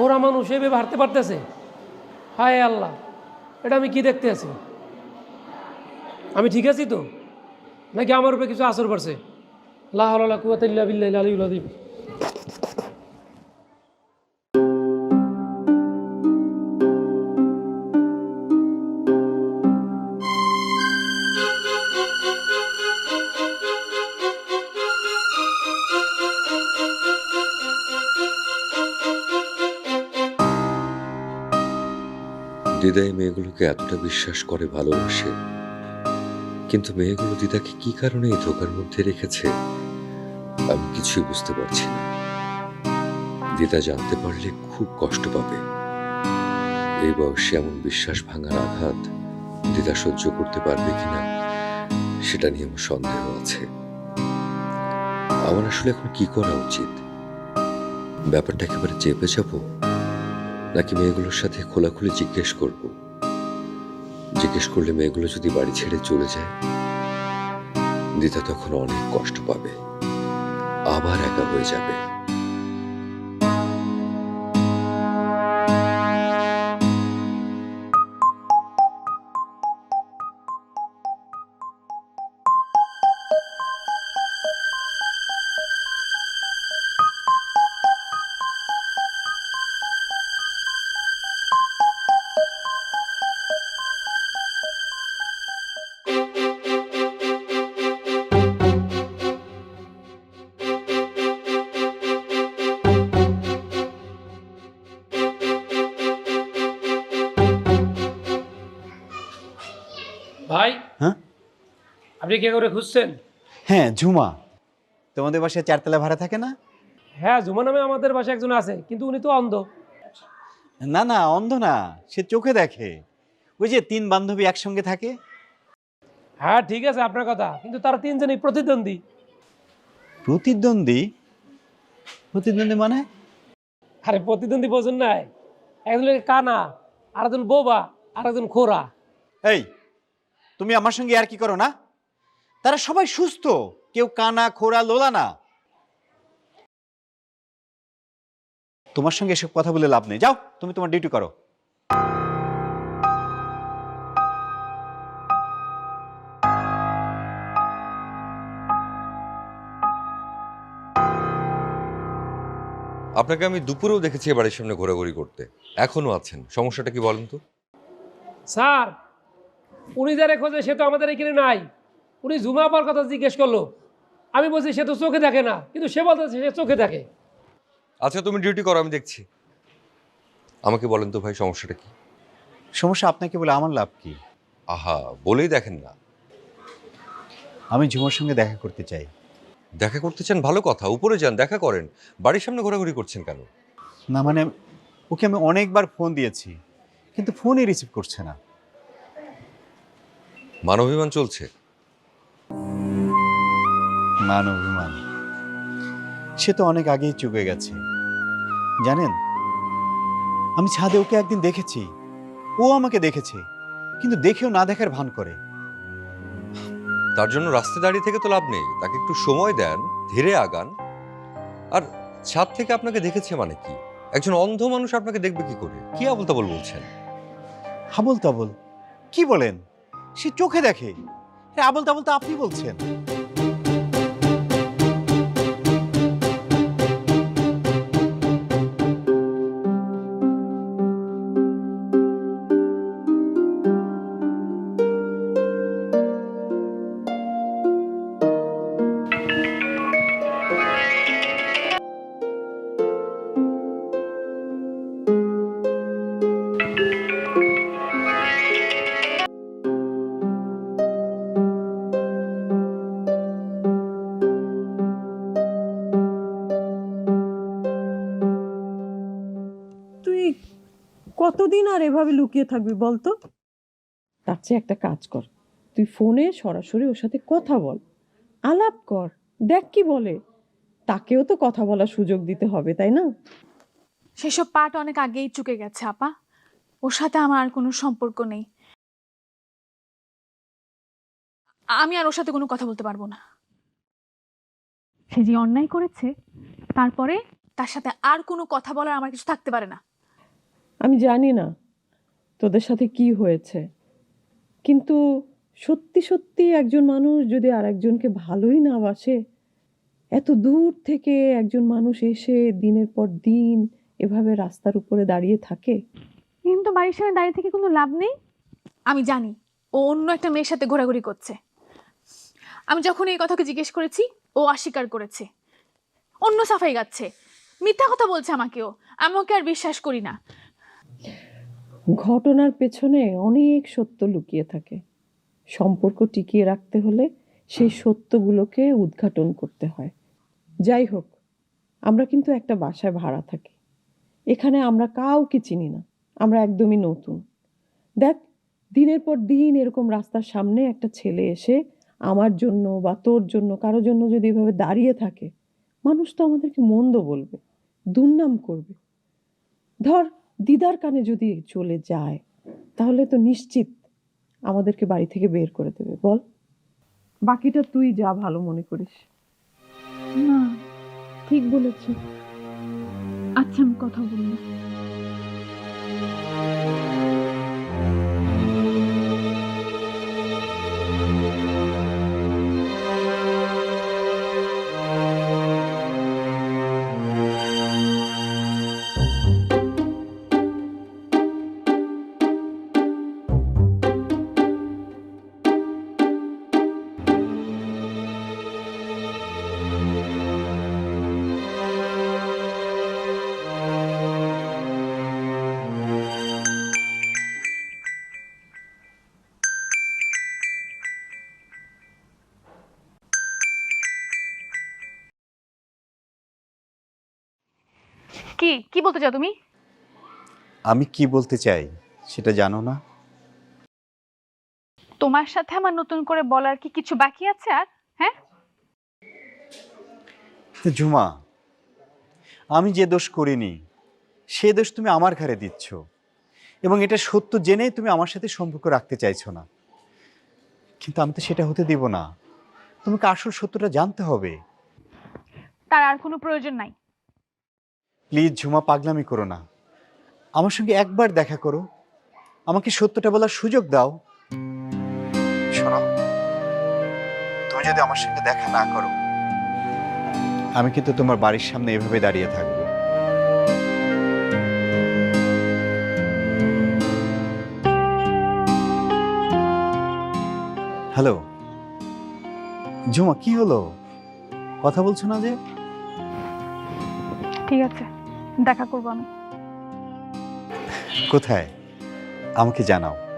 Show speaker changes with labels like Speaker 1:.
Speaker 1: খোরা মানুষ এভাবে হারতে পারতেছে? হায় আল্লাহ, এটা আমি কি দেখতে আছি? আমি ঠিক আছি তো? নাকি আমার উপরে কিছু আসর পড়ছে? লাহ কুয়াতিল্লা বিল্লাহ আলী আদিম
Speaker 2: দিদা এই মেয়েগুলোকে এতটা বিশ্বাস করে, ভালোবাসে। কিন্তু মেয়েগুলো দিদাকে কি কারণে এই ধোকার মধ্যে রেখেছে, আমি কিছুই বুঝতে পারছি না। দিদা জানতে পারলে খুব কষ্ট পাবে। এই বয়সে এমন বিশ্বাস ভাঙার আঘাত দিদা সহ্য করতে পারবে কিনা, সেটা নিয়ে আমার সন্দেহ আছে। আমার আসলে এখন কি করা উচিত? ব্যাপারটা একেবারে চেপে যাব? নাকি মেয়েগুলোর সাথে খোলাখুলি জিজ্ঞেস করব? জিজ্ঞেস করলে মেয়েগুলো যদি বাড়ি ছেড়ে চলে যায়, দিদা তখন অনেক কষ্ট পাবে। আবার একা হয়ে যাবে।
Speaker 1: আপনি কে করে খুঁজছেন?
Speaker 3: হ্যাঁ ঝুমা। তোমাদের বাসায় চারতলা ভাড়া থাকে না?
Speaker 1: হ্যাঁ জুমা নামে আমাদের বাসায় একজন আছে কিন্তু উনি তো অন্ধ।
Speaker 3: না না অন্ধ না সে চোখে দেখে। ওই যে তিন বান্ধবী একসঙ্গে থাকে?
Speaker 1: হ্যাঁ ঠিক আছে আপনার কথা কিন্তু তারা তিনজনই প্রতিদ্বন্দ্বী।
Speaker 3: প্রতিদ্বন্দ্বী? প্রতিদ্বন্দ্বী মানে?
Speaker 1: আরে প্রতিদ্বন্দ্বী বোঝেন নাই। একজন কানা আর একজন বোবা আর একজন খোরা।
Speaker 3: এই তুমি আমার সঙ্গে আর কি করো না? তারা সবাই সুস্থ। কেউ কানা খোরা লোলা না তোমার সঙ্গে এসব কথা বলে লাভ নেই। যাও তুমি তোমার ডিউটি করো।
Speaker 2: আপনাকে আমি দুপুরেও দেখেছি বাড়ির সামনে ঘোরাঘুরি করতে। এখনও আছেন। সমস্যাটা কি বলেন তো?
Speaker 1: স্যার উনি যারা খোঁজে সে তো আমাদের এখানে নাই। উনি জুমা আপার কথা জিজ্ঞেস করল। আমি বলছি সে তো চোখে দেখে না। কিন্তু সে বলতেছে সে চোখে দেখে।
Speaker 2: আচ্ছা তুমি ডিউটি করো আমি দেখছি। আমাকে বলেন তো ভাই সমস্যাটা কি?
Speaker 3: সমস্যা আপনাকে বলে আমার লাভ কি?
Speaker 2: আহা বলেই দেখেন না।
Speaker 3: আমি ঝুমার সঙ্গে দেখা করতে চাই।
Speaker 2: দেখা করতে চান ভালো কথা। উপরে যান দেখা করেন। বাড়ির সামনে ঘোরাঘুরি করছেন কেন?
Speaker 3: না মানে ওকে আমি অনেকবার ফোন দিয়েছি কিন্তু ফোনই রিসিভ করছে না।
Speaker 2: মানবিমান চলছে।
Speaker 3: মান অভিমান সে তো অনেক আগেই চুকে গেছে। জানেন আমি ছাদে ওকে একদিন দেখেছি। ও আমাকে দেখেছে কিন্তু দেখেও না দেখার ভান করে।
Speaker 2: তার জন্য রাস্তায় দাঁড়িয়ে থেকে তো লাভ নেই। তাকে একটু সময় দেন ধীরে আগান। আর ছাদ থেকে আপনাকে দেখেছে মানে কি? একজন অন্ধ মানুষ আপনাকে দেখবে কি করে? কি আবল তাবল বলছেন?
Speaker 3: হাবল তাবল কি বলেন? সে চোখে দেখে। আবল তাবল তো আপনি বলছেন।
Speaker 4: কতদিন আর এভাবে লুকিয়ে থাকবি বলতো তার চেয়ে একটা কাজ কর। তুই ফোনে সরাসরি ওর সাথে কথা বল। আলাপ কর। দেখ কি বলে। তাকেও তো কথা বলার সুযোগ দিতে হবে তাই না?
Speaker 5: সেসব পার্ট অনেক আগেই চুকে গেছে আপা। ওর সাথে আমার আর কোনো সম্পর্ক নেই। আমি আর ওর সাথে কোনো কথা বলতে পারব না। সে যে অন্যায় করেছে তারপরে? তার সাথে আর কোনো কথা বলার আমার কিছু থাকতে পারে না।
Speaker 4: আমি জানি না তোদের সাথে কি হয়েছে। কিন্তু সত্যি সত্যি একজন মানুষ যদি আর একজনকে ভালোই না বাসে, এত দূর থেকে একজন মানুষ এসে দিনের পর দিন এভাবে রাস্তার উপরে দাঁড়িয়ে থাকে?
Speaker 5: কিন্তু বাড়ির সামনে দাঁড়িয়ে থেকে কোনো লাভ নেই? আমি জানি, ও অন্য একটা মেয়ের সাথে ঘোরাঘুরি করছে। আমি যখন এই কথাকে জিজ্ঞেস করেছি, ও অস্বীকার করেছে। অন্য সাফাই গাচ্ছে। মিথ্যা কথা বলছে আমাকেও আমি ওকে আর বিশ্বাস করি না।
Speaker 4: ঘটনার পেছনে অনেক সত্য লুকিয়ে থাকে। সম্পর্ক টিকিয়ে রাখতে হলে সেই সত্যগুলোকে উদ্ঘাটন করতে হয়। যাই হোক, আমরা কিন্তু একটা বাসায় ভাড়া থাকি। এখানে আমরা কাউকে চিনি না, আমরা একদমই নতুন। দেখ, দিনের পর দিন এরকম রাস্তার সামনে একটা ছেলে এসে আমার জন্য বা তোর জন্য কারোর জন্য যদি এভাবে দাঁড়িয়ে থাকে, মানুষ তো আমাদেরকে মন্দ বলবে, দুর্নাম করবে। ধর দিদার কানে যদি চলে যায়, তাহলে তো নিশ্চিত আমাদেরকে বাড়ি থেকে বের করে দেবে। বল। বাকিটা তুই যা ভালো মনে করিস।
Speaker 5: না, ঠিক বলেছ। আচ্ছা আমি কথা বলব। কি? কি বলতে চাও তুমি?
Speaker 3: আমি কি বলতে চাই সেটা জানো না?
Speaker 5: তোমার সাথে আমার নতুন করে বলার কি কিছু বাকি আছে আর? হ্যাঁ?
Speaker 3: তো ঝুমা আমি যে দোষ করিনি সে দোষ তুমি আমার ঘাড়ে দিচ্ছ। এবং এটা সত্য জেনেই তুমি আমার সাথে সম্পর্ক রাখতে চাইছো না। কিন্তু আমি তো সেটা হতে দিব না। তোমাকে আসল সত্যটা জানতে হবে।
Speaker 5: তার আর কোনো প্রয়োজন নাই।
Speaker 3: প্লিজ ঝুমা, পাগলামি করো না। আমার সঙ্গে একবার দেখা করো। আমাকে সত্যটা বলার সুযোগ দাও। শোনো, তুমি যদি আমার সঙ্গে দেখা না করো, আমি কিন্তু তোমার বাড়ির সামনে এভাবে দাঁড়িয়ে থাকব। হ্যালো, ঝুমা, কি হলো? কথা বলছো না যে?
Speaker 5: ঠিক আছে। দেখা করব আমি।
Speaker 3: কোথায়? আমাকে জানাও।